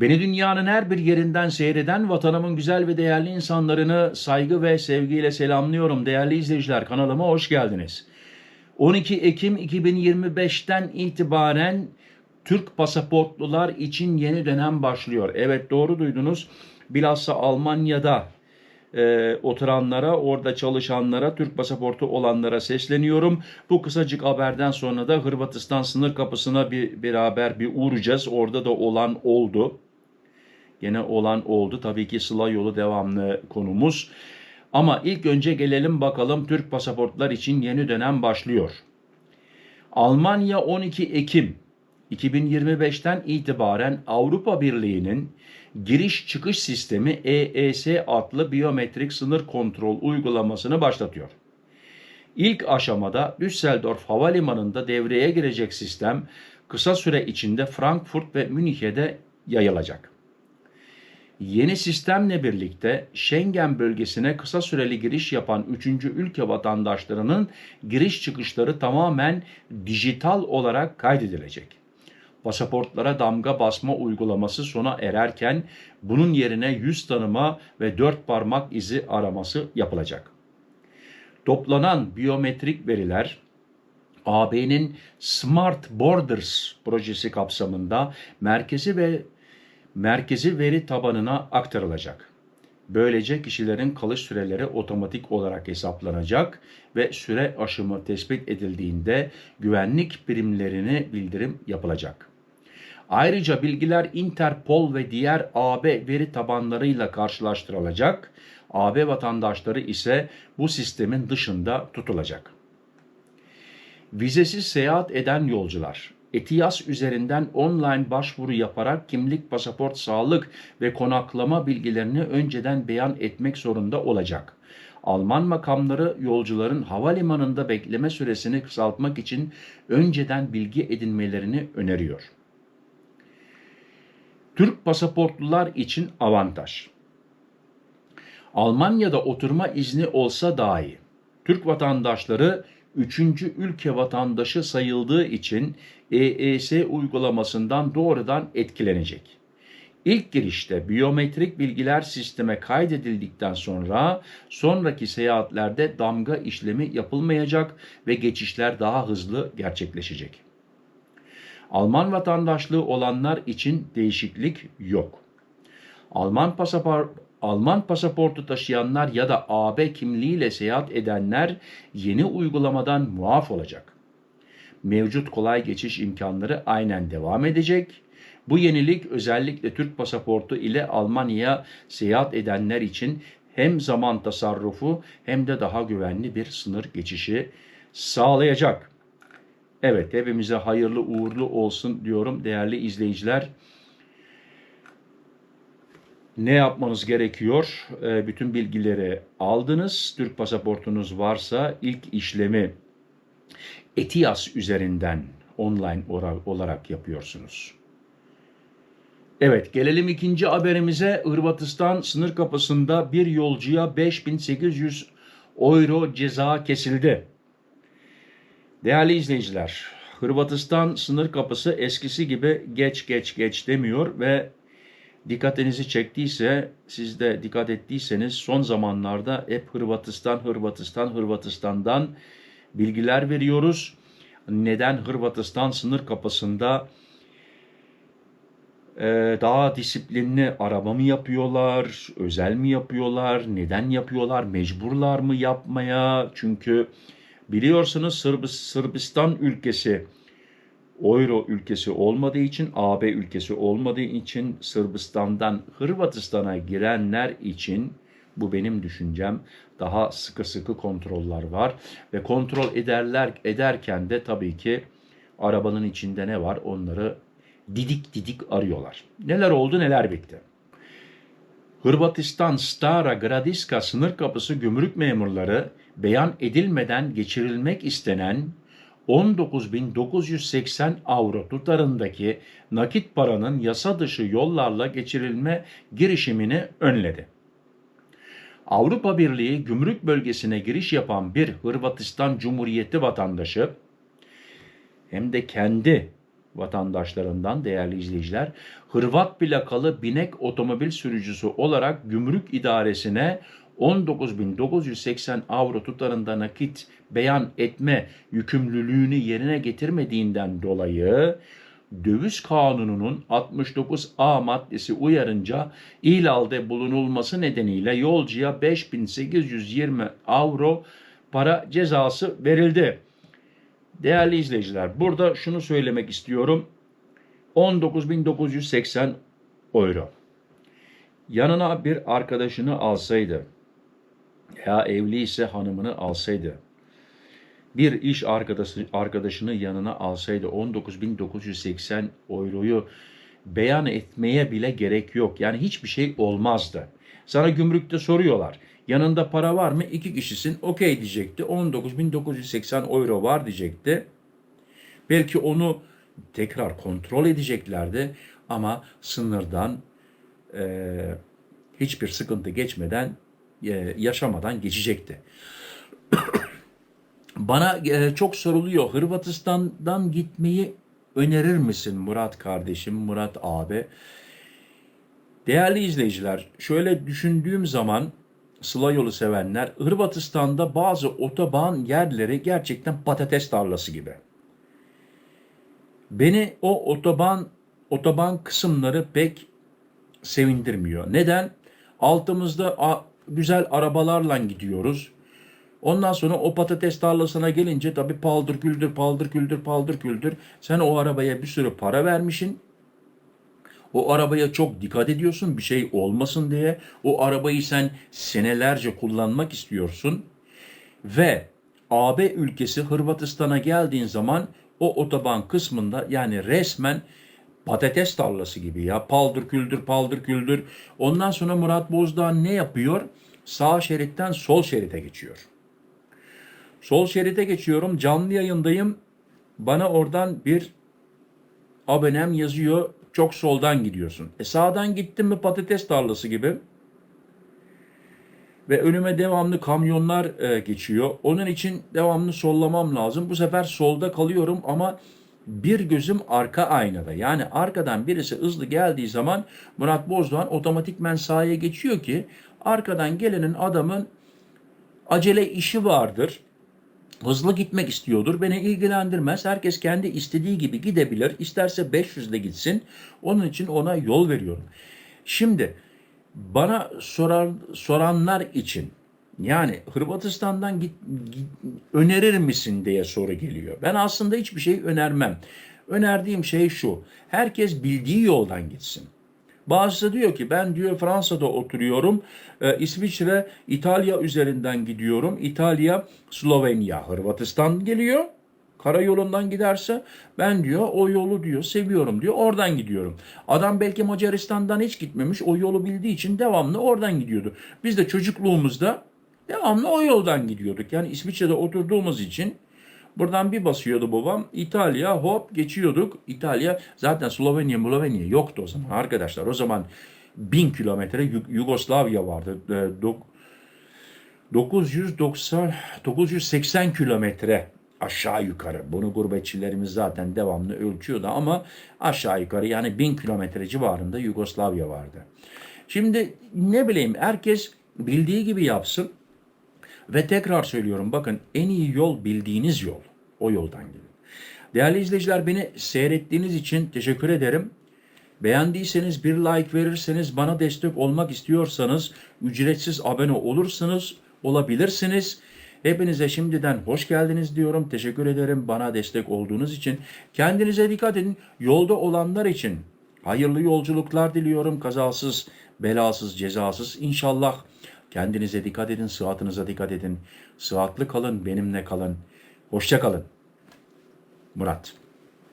Beni dünyanın her bir yerinden seyreden vatanımın güzel ve değerli insanlarını saygı ve sevgiyle selamlıyorum. Değerli izleyiciler kanalıma hoş geldiniz. 12 Ekim 2025'ten itibaren Türk pasaportlular için yeni dönem başlıyor. Evet doğru duydunuz. Bilhassa Almanya'da e, oturanlara, orada çalışanlara, Türk pasaportu olanlara sesleniyorum. Bu kısacık haberden sonra da Hırvatistan sınır kapısına bir beraber bir uğrayacağız. Orada da olan oldu. Gene olan oldu. Tabii ki Sıla yolu devamlı konumuz. Ama ilk önce gelelim bakalım Türk pasaportlar için yeni dönem başlıyor. Almanya 12 Ekim 2025'ten itibaren Avrupa Birliği'nin giriş çıkış sistemi EES adlı biyometrik sınır kontrol uygulamasını başlatıyor. İlk aşamada Düsseldorf Havalimanı'nda devreye girecek sistem kısa süre içinde Frankfurt ve Münih'e de yayılacak. Yeni sistemle birlikte Schengen bölgesine kısa süreli giriş yapan 3. ülke vatandaşlarının giriş çıkışları tamamen dijital olarak kaydedilecek. Pasaportlara damga basma uygulaması sona ererken bunun yerine yüz tanıma ve dört parmak izi araması yapılacak. Toplanan biyometrik veriler AB'nin Smart Borders projesi kapsamında merkezi ve merkezi veri tabanına aktarılacak. Böylece kişilerin kalış süreleri otomatik olarak hesaplanacak ve süre aşımı tespit edildiğinde güvenlik birimlerine bildirim yapılacak. Ayrıca bilgiler Interpol ve diğer AB veri tabanlarıyla karşılaştırılacak. AB vatandaşları ise bu sistemin dışında tutulacak. Vizesiz seyahat eden yolcular ETİAS üzerinden online başvuru yaparak kimlik, pasaport, sağlık ve konaklama bilgilerini önceden beyan etmek zorunda olacak. Alman makamları yolcuların havalimanında bekleme süresini kısaltmak için önceden bilgi edinmelerini öneriyor. Türk pasaportlular için avantaj. Almanya'da oturma izni olsa dahi Türk vatandaşları üçüncü ülke vatandaşı sayıldığı için EES uygulamasından doğrudan etkilenecek. İlk girişte biyometrik bilgiler sisteme kaydedildikten sonra sonraki seyahatlerde damga işlemi yapılmayacak ve geçişler daha hızlı gerçekleşecek. Alman vatandaşlığı olanlar için değişiklik yok. Alman pasaport Alman pasaportu taşıyanlar ya da AB kimliğiyle seyahat edenler yeni uygulamadan muaf olacak. Mevcut kolay geçiş imkanları aynen devam edecek. Bu yenilik özellikle Türk pasaportu ile Almanya'ya seyahat edenler için hem zaman tasarrufu hem de daha güvenli bir sınır geçişi sağlayacak. Evet hepimize hayırlı uğurlu olsun diyorum değerli izleyiciler. Ne yapmanız gerekiyor? E, bütün bilgileri aldınız. Türk pasaportunuz varsa ilk işlemi ETİAS üzerinden online olarak yapıyorsunuz. Evet gelelim ikinci haberimize. Hırvatistan sınır kapısında bir yolcuya 5800 euro ceza kesildi. Değerli izleyiciler, Hırvatistan sınır kapısı eskisi gibi geç geç geç demiyor ve dikkatinizi çektiyse, siz de dikkat ettiyseniz son zamanlarda hep Hırvatistan, Hırvatistan, Hırvatistan'dan bilgiler veriyoruz. Neden Hırvatistan sınır kapısında e, daha disiplinli araba mı yapıyorlar, özel mi yapıyorlar, neden yapıyorlar, mecburlar mı yapmaya? Çünkü biliyorsunuz Sırbistan ülkesi Euro ülkesi olmadığı için, AB ülkesi olmadığı için Sırbistan'dan Hırvatistan'a girenler için bu benim düşüncem daha sıkı sıkı kontroller var ve kontrol ederler ederken de tabii ki arabanın içinde ne var onları didik didik arıyorlar. Neler oldu neler bitti. Hırvatistan Stara Gradiska sınır kapısı gümrük memurları beyan edilmeden geçirilmek istenen 19.980 avro tutarındaki nakit paranın yasa dışı yollarla geçirilme girişimini önledi. Avrupa Birliği gümrük bölgesine giriş yapan bir Hırvatistan Cumhuriyeti vatandaşı hem de kendi vatandaşlarından değerli izleyiciler Hırvat plakalı binek otomobil sürücüsü olarak gümrük idaresine 19.980 avro tutarında nakit beyan etme yükümlülüğünü yerine getirmediğinden dolayı döviz kanununun 69A maddesi uyarınca ilalde bulunulması nedeniyle yolcuya 5820 avro para cezası verildi. Değerli izleyiciler, burada şunu söylemek istiyorum. 19.980 euro. Yanına bir arkadaşını alsaydı ya evli ise hanımını alsaydı bir iş arkadaşı, arkadaşını yanına alsaydı 19.980 euroyu beyan etmeye bile gerek yok. Yani hiçbir şey olmazdı. Sana gümrükte soruyorlar. Yanında para var mı? İki kişisin. Okey diyecekti. 19.980 euro var diyecekti. Belki onu tekrar kontrol edeceklerdi. Ama sınırdan e, hiçbir sıkıntı geçmeden, e, yaşamadan geçecekti. Bana e, çok soruluyor. Hırvatistan'dan gitmeyi önerir misin Murat kardeşim, Murat abi? Değerli izleyiciler, şöyle düşündüğüm zaman Sıla yolu sevenler, Hırvatistan'da bazı otoban yerleri gerçekten patates tarlası gibi. Beni o otoban otoban kısımları pek sevindirmiyor. Neden? Altımızda güzel arabalarla gidiyoruz. Ondan sonra o patates tarlasına gelince tabii paldır küldür paldır küldür paldır küldür. Sen o arabaya bir sürü para vermişsin. O arabaya çok dikkat ediyorsun bir şey olmasın diye. O arabayı sen senelerce kullanmak istiyorsun. Ve AB ülkesi Hırvatistan'a geldiğin zaman o otoban kısmında yani resmen patates tarlası gibi ya. Paldır küldür paldır küldür. Ondan sonra Murat Bozdağ ne yapıyor? Sağ şeritten sol şerite geçiyor. Sol şerite geçiyorum. Canlı yayındayım. Bana oradan bir abonem yazıyor. Çok soldan gidiyorsun. E sağdan gittim mi patates tarlası gibi. Ve önüme devamlı kamyonlar e, geçiyor. Onun için devamlı sollamam lazım. Bu sefer solda kalıyorum ama bir gözüm arka aynada. Yani arkadan birisi hızlı geldiği zaman Murat Bozdoğan otomatikmen sahaya geçiyor ki arkadan gelenin adamın acele işi vardır hızlı gitmek istiyordur. Beni ilgilendirmez. Herkes kendi istediği gibi gidebilir. İsterse 500'de gitsin. Onun için ona yol veriyorum. Şimdi bana sorar, soranlar için yani Hırvatistan'dan git, git, önerir misin diye soru geliyor. Ben aslında hiçbir şey önermem. Önerdiğim şey şu. Herkes bildiği yoldan gitsin. Bazısı diyor ki ben diyor Fransa'da oturuyorum. E, İsviçre, İtalya üzerinden gidiyorum. İtalya, Slovenya, Hırvatistan geliyor. Karayolundan giderse ben diyor o yolu diyor seviyorum diyor oradan gidiyorum. Adam belki Macaristan'dan hiç gitmemiş o yolu bildiği için devamlı oradan gidiyordu. Biz de çocukluğumuzda devamlı o yoldan gidiyorduk. Yani İsviçre'de oturduğumuz için Buradan bir basıyordu babam. İtalya hop geçiyorduk. İtalya zaten Slovenya Slovenya yoktu o zaman arkadaşlar. O zaman bin kilometre Yugoslavya vardı. 990 980 kilometre aşağı yukarı. Bunu gurbetçilerimiz zaten devamlı ölçüyordu ama aşağı yukarı yani bin kilometre civarında Yugoslavya vardı. Şimdi ne bileyim herkes bildiği gibi yapsın. Ve tekrar söylüyorum bakın en iyi yol bildiğiniz yol. O yoldan gidin. Değerli izleyiciler beni seyrettiğiniz için teşekkür ederim. Beğendiyseniz bir like verirseniz bana destek olmak istiyorsanız ücretsiz abone olursunuz, olabilirsiniz. Hepinize şimdiden hoş geldiniz diyorum. Teşekkür ederim bana destek olduğunuz için. Kendinize dikkat edin. Yolda olanlar için hayırlı yolculuklar diliyorum. Kazasız, belasız, cezasız inşallah. Kendinize dikkat edin, sıhhatınıza dikkat edin. Sıhhatli kalın, benimle kalın. Hoşça kalın. Murat.